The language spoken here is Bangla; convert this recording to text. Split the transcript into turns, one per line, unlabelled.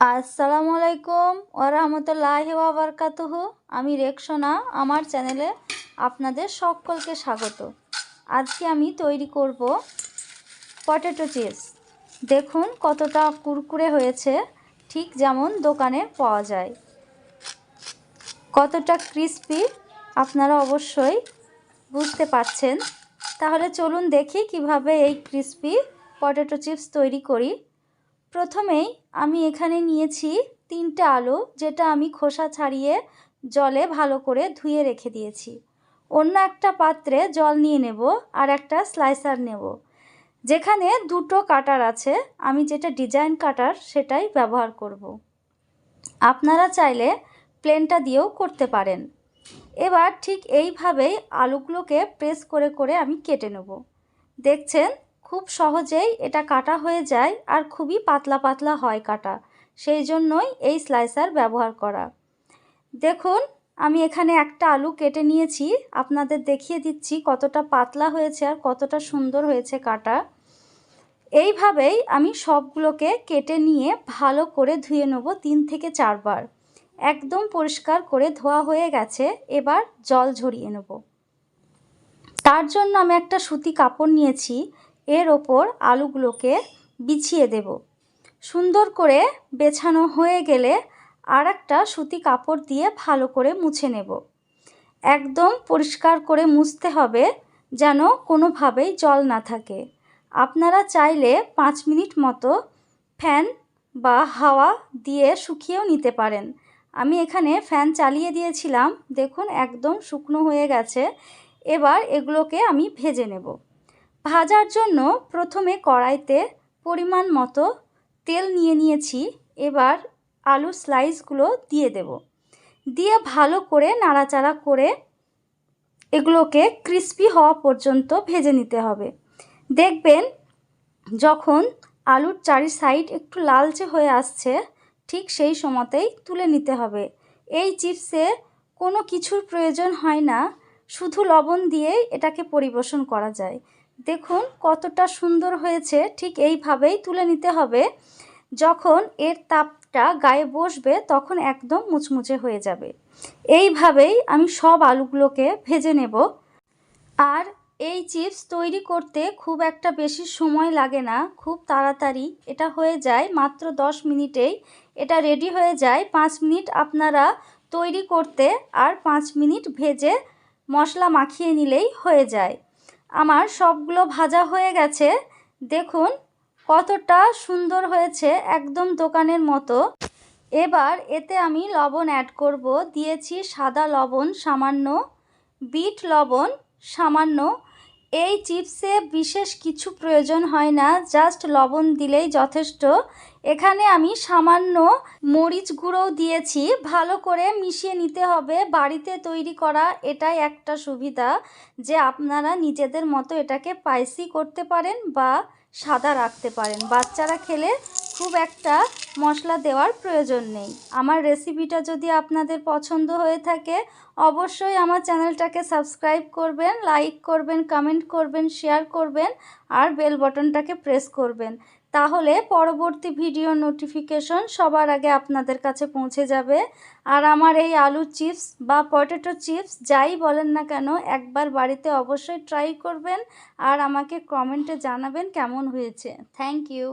আসসালামু আলাইকুম ওরহমতুল্লাহি ওয়াবারকাতুহু। আমি রেকসোনা আমার চ্যানেলে আপনাদের সকলকে স্বাগত। আজকে আমি তৈরি করব পটেটো চিপস। দেখুন কতটা কুরকুরে হয়েছে, ঠিক যেমন দোকানে পাওয়া যায়। কতটা ক্রিস্পি, আপনারা অবশ্যই বুঝতে পারছেন। তাহলে চলুন দেখি কীভাবে এই ক্রিস্পি পটেটো চিপস তৈরি করি। প্রথমেই আমি এখানে নিয়েছি তিনটে আলু, যেটা আমি খোসা ছাড়িয়ে জলে ভালো করে ধুয়ে রেখে দিয়েছি। অন্য একটা পাত্রে জল নিয়ে নেব আর একটা স্লাইসার নেব। যেখানে দুটো কাটার আছে, আমি যেটা ডিজাইন কাটার সেটাই ব্যবহার করব। আপনারা চাইলে প্লেনটা দিয়েও করতে পারেন। এবার ঠিক এইভাবেই আলুগুলোকে প্রেস করে করে আমি কেটে নেব। দেখছেন? খুব সহজেই এটা কাটা হয়ে যায় আর খুবই পাতলা পাতলা হয় কাটা। সেই জন্যই এই স্লাইসার ব্যবহার করা। দেখুন, আমি এখানে একটা আলু কেটে নিয়েছি। আপনাদের দেখিয়ে দিচ্ছি কতটা পাতলা হয়েছে আর কতটা সুন্দর হয়েছে কাটা। এইভাবেই আমি সবগুলোকে কেটে নিয়ে ভালো করে ধুয়ে নেব তিন থেকে চারবার। একদম পরিষ্কার করে ধোয়া হয়ে গেছে, এবার জল ঝরিয়ে নেব। তার জন্য আমি একটা সুতি কাপড় নিয়েছি। এর ওপর আলুগুলোকে বিছিয়ে দেব। সুন্দর করে বেছানো হয়ে গেলে আর একটা সুতি কাপড় দিয়ে ভালো করে মুছে নেব। একদম পরিষ্কার করে মুছতে হবে যেন কোনোভাবেই জল না থাকে। আপনারা চাইলে পাঁচ মিনিট মতো ফ্যান বা হাওয়া দিয়ে শুকিয়েও নিতে পারেন। আমি এখানে ফ্যান চালিয়ে দিয়েছিলাম। দেখুন, একদম শুকনো হয়ে গেছে। এবার এগুলোকে আমি ভেজে নেব। ভাজার জন্য প্রথমে কড়াইতে পরিমাণ মতো তেল নিয়ে নিয়েছি, এবার আলুর স্লাইসগুলো দিয়ে দেব। দিয়ে ভালো করে নাড়াচাড়া করে এগুলোকে ক্রিস্পি হওয়া পর্যন্ত ভেজে নিতে হবে। দেখবেন যখন আলুর চারি সাইড একটু লালচে হয়ে আসছে, ঠিক সেই সময়তেই তুলে নিতে হবে। এই চিপসে কোনো কিছুর প্রয়োজন হয় না, শুধু লবণ দিয়েই এটাকে পরিবেশন করা যায়। দেখুন কতটা সুন্দর হয়েছে, ঠিক এইভাবেই তুলে নিতে হবে। যখন এর তাপটা গায়ে বসবে তখন একদম মুচমুচে হয়ে যাবে। এইভাবেই আমি সব আলুগুলোকে ভেজে নেব। আর এই চিপস তৈরি করতে খুব একটা বেশি সময় লাগে না, খুব তাড়াতাড়ি। এটা হয়ে যায় মাত্র দশ মিনিটেই। এটা রেডি হয়ে যায়, পাঁচ মিনিট আপনারা তৈরি করতে আর পাঁচ মিনিট ভেজে মশলা মাখিয়ে নিলেই হয়ে যায়। আমার সবগুলো ভাজা হয়ে গেছে। দেখুন, কতটা সুন্দর হয়েছে একদম দোকানের মতো। এবার এতে আমি লবণ অ্যাড করব। দিয়েছি সাদা লবণ, সামান্য, বিট লবণ, সামান্য এই চিপসে বিশেষ কিছু প্রয়োজন হয় না, জাস্ট লবণ দিলেই যথেষ্ট। এখানে আমি সামান্য মরিচ গুঁড়োও দিয়েছি, ভালো করে মিশিয়ে নিতে হবে। বাড়িতে তৈরি করা এটাই একটা সুবিধা যে আপনারা নিজেদের মতো এটাকে স্পাইসি করতে পারেন বা সাদা রাখতে পারেন। বাচ্চারা খেলে খুব একটা মশলা দেওয়ার প্রয়োজন নেই। আমার রেসিপিটা যদি আপনাদের পছন্দ হয়ে থাকে, অবশ্যই আমার চ্যানেলটাকে সাবস্ক্রাইব করবেন লাইক করবেন কমেন্ট করবেন শেয়ার করবেন, আর বেল বটনটাকে প্রেস করবেন। তাহলে পরবর্তী ভিডিও নোটিফিকেশন সবার আগে আপনাদের কাছে পৌঁছে যাবে। আর আমার এই আলু চিপস বা পটেটো চিপস যাই বলেন না কেন, একবার বাড়িতে অবশ্যই ট্রাই করবেন, আর আমাকে কমেন্টে জানাবেন কেমন হয়েছে। Thank you